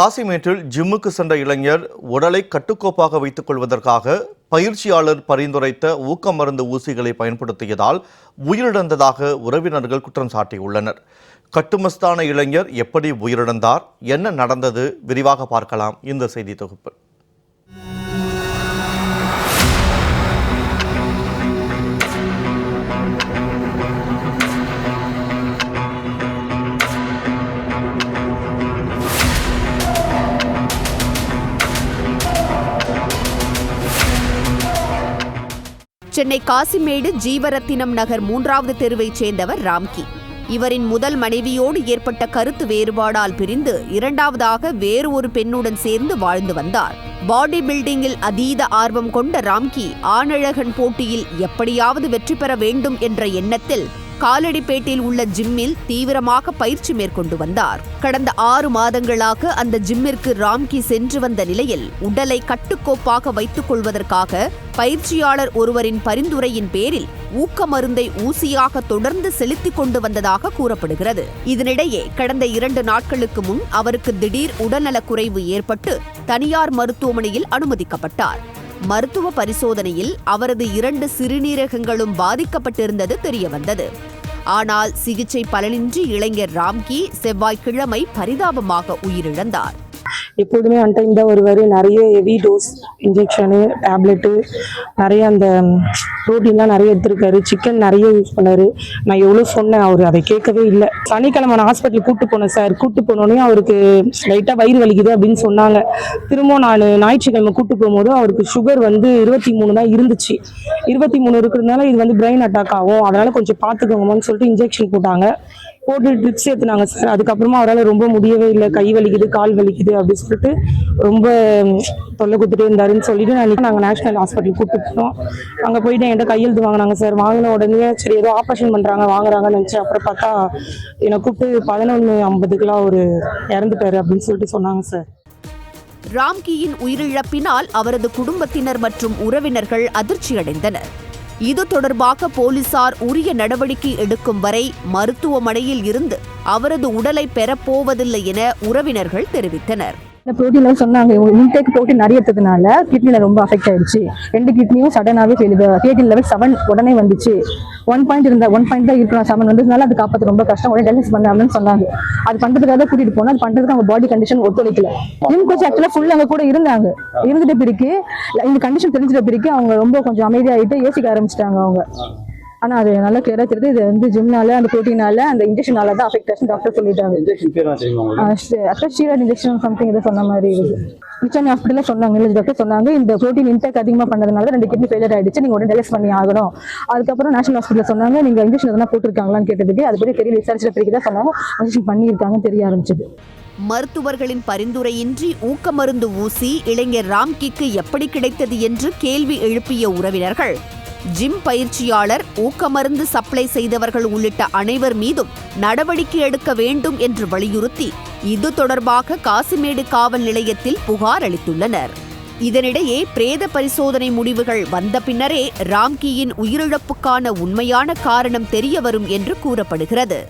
காசிமேட்டில் ஜிம்முக்கு சென்ற இளைஞர் உடலை கட்டுக்கோப்பாக வைத்துக் கொள்வதற்காக பயிற்சியாளர் பரிந்துரைத்த ஊக்க மருந்து ஊசிகளை பயன்படுத்தியதால் உயிரிழந்ததாக உறவினர்கள் குற்றம் சாட்டியுள்ளனர். கட்டுமஸ்தான இளைஞர் எப்படி உயிரிழந்தார்? என்ன நடந்தது? விரிவாக பார்க்கலாம். இந்த செய்தி தொகுப்பு. சென்னை காசிமேடு ஜீவரத்தினம் நகர் மூன்றாவது தெருவைச் சேர்ந்தவர் ராம்கி. இவரின் முதல் மனைவியோடு ஏற்பட்ட கருத்து வேறுபாடால் பிரிந்து இரண்டாவதாக வேறு ஒரு பெண்ணுடன் சேர்ந்து வாழ்ந்து வந்தார். பாடி பில்டிங்கில் அதீத ஆர்வம் கொண்ட ராம்கி ஆணழகன் போட்டியில் எப்படியாவது வெற்றி பெற வேண்டும் என்ற எண்ணத்தில் காலடிப்பேட்டில் உள்ள ஜிம்மில் தீவிரமாக பயிற்சி மேற்கொண்டு வந்தார். கடந்த ஆறு மாதங்களாக அந்த ஜிம்மிற்கு ராம்கி சென்று வந்த நிலையில் உடலை கட்டுக்கோப்பாக வைத்துக் கொள்வதற்காக பயிற்சியாளர் ஒருவரின் பரிந்துரையின் பேரில் ஊக்க மருந்தை ஊசியாக தொடர்ந்து செலுத்திக் கொண்டு வந்ததாக கூறப்படுகிறது. இதனிடையே கடந்த இரண்டு நாட்களுக்கு முன் அவருக்கு திடீர் உடல்நலக்குறைவு ஏற்பட்டு தனியார் மருத்துவமனையில் அனுமதிக்கப்பட்டார். மருத்துவ பரிசோதனையில் அவரது இரண்டு சிறுநீரகங்களும் பாதிக்கப்பட்டிருந்தது தெரியவந்தது. ஆனால் சிகிச்சை பலனின்றி இளைஞர் ராம்கி செவ்வாய்க்கிழமை பரிதாபமாக உயிரிழந்தார். எப்போதுமே அன்டைம் தான் வருவார். நிறைய ஹெவி டோஸ் இன்ஜெக்ஷனு டேப்லெட்டு நிறைய அந்த ப்ரோட்டீன்லாம் நிறைய எடுத்திருக்காரு. சிக்கன் நிறைய யூஸ் பண்ணாரு. நான் எவ்வளோ சொன்னேன் அவர் அதை கேட்கவே இல்லை. சனிக்கிழமை நான் ஹாஸ்பிட்டல் கூட்டு போனேன் சார் கூப்பிட்டு போனோடனே அவருக்கு லைட்டாக வயிறு வலிக்குது அப்படின்னு சொன்னாங்க. திரும்ப நான் ஞாயிற்றுக்கிழமை கூட்டு போகும்போது அவருக்கு சுகர் வந்து இருபத்தி மூணு தான் இருந்துச்சு. இருபத்தி மூணு இருக்கிறதுனால இது வந்து பிரெயின் அட்டாக் ஆகும். அதனால கொஞ்சம் பார்த்துக்கோங்கம்மான்னு சொல்லிட்டு இன்ஜெக்ஷன் போட்டாங்க. போட்டு ட்ரிப்ஸ் ஏற்றுனாங்க சார். அதுக்கப்புறமா அவரால் ரொம்ப முடியவே இல்லை. கை வலிக்குது கால் வலிக்குது அப்படின்னு சொல்லிட்டு ரொம்ப தொல்லை கொடுத்துட்டே இருந்தாருன்னு சொல்லிட்டு நான் நாங்கள் நேஷனல் ஹாஸ்பிட்டல் கூப்பிட்டு போனோம். அங்கே போயிட்டு என்கிட்ட கையெழுத்து வாங்கினாங்க சார். வாங்கின உடனே சரி ஏதோ ஆப்ரேஷன் பண்ணுறாங்க வாங்குறாங்கன்னு நினச்சேன் அப்புறம் பார்த்தா என்னை கூப்பிட்டு பதினொன்று ஐம்பதுக்குலாம் ஒரு இறந்துட்டாரு அப்படின்னு சொல்லிட்டு சொன்னாங்க சார். ராம்கியின் உயிரிழப்பினால் அவரது குடும்பத்தினர் மற்றும் உறவினர்கள் அதிர்ச்சியடைந்தனர். இது தொடர்பாக போலீசார் உரிய நடவடிக்கை எடுக்கும் வரை மருத்துவமனையில் இருந்து அவரது உடலை பெறப்போவதில்லை என உறவினர்கள் தெரிவித்தனர். இந்த ப்ரோட்டீன்ல சொன்னாங்க இன்டேக் ப்ரோட்டீன் நிறைய எடுத்ததுனால கிட்னில ரொம்ப அஃபெக்ட் ஆயிடுச்சு. ரெண்டு கிட்னியும் சடனாகவே கிரியேட்டின் லெவல் செவன் உடனே வந்துச்சு. ஒன் பாயிண்ட் இருந்தா ஒன் பாயிண்ட் தான் இருக்கணும் செவன் வந்ததுனால அது காப்பாற்ற ரொம்ப கஷ்டம். உடனே டெலிஸ் பண்ணாங்கன்னு சொன்னாங்க. அது பண்றதுக்காக தான் கூட்டிட்டு போனா அது பண்றதுக்கு அவங்க பாடி கண்டிஷன் ஒத்துழைக்கல. ஜிம் கோச் ஆக்சுவலா ஃபுல் அங்க கூட இருந்தாங்க. இருந்துட்டு பிறகு இந்த கண்டிஷன் தெரிஞ்சிட்ட பிறகு அவங்க ரொம்ப கொஞ்சம் அமைதியாயிட்டு யோசிக்க ஆரம்பிச்சிட்டாங்க அவங்க. ஆனா அது நல்லா கிளியரா தெரியுது. இது வந்து ஜிம்னால அந்த ப்ரோட்டீனால அந்த இன்ஜெக்ஷனால தான் அஃபெக்ட் ஆச்சு டாக்டர் சொல்லிட்டாங்க. அட்லீஸ்ட் ஸ்டீராய்டு இன்ஜெக்ஷன் சம்திங் ஏதோ சொன்ன மாதிரி இருக்கு மிச்சம் ஹாஸ்பிட்டல்ல சொன்னாங்க. இல்லை டாக்டர் சொன்னாங்க. இந்த ப்ரோட்டீன் இன்டேக் அதிகமாக பண்ணதுனால ரெண்டு கிட்னி ஃபெயிலியர் ஆயிடுச்சு. நீங்க உடனே டெலிஸ் பண்ணி ஆகணும். அதுக்கப்புறம் நேஷனல் ஹாஸ்பிட்டல் சொன்னாங்க நீங்க இன்ஜெக்ஷன் எதனா போட்டிருக்காங்களான்னு கேட்டதுக்கு அது பற்றி தெரியல விசாரிச்சிட்ட பிறகு தான் சொன்னாங்க. இன்ஜெக்ஷன் பண்ணியிருக்காங்கன்னு தெரிய ஆரம்பிச்சது. மருத்துவர்களின் பரிந்துரையின்றி ஊக்க மருந்து ஊசி இளைஞர் ராம்கிக்கு எப்படி கிடைத்தது என்று கேள்வி எழுப்பிய உறவினர்கள் ஜிம் பயிற்சியாளர் ஊக்கமருந்து சப்ளை செய்தவர்கள் உள்ளிட்ட அனைவர் மீதும் நடவடிக்கை எடுக்க வேண்டும் என்று வலியுறுத்தி இது தொடர்பாக காசிமேடு காவல் நிலையத்தில் புகார் அளித்துள்ளனர். இதனிடையே பிரேத பரிசோதனை முடிவுகள் வந்த பின்னரே ராம்கியின் உயிரிழப்புக்கான உண்மையான காரணம் தெரியவரும் என்று கூறப்படுகிறது.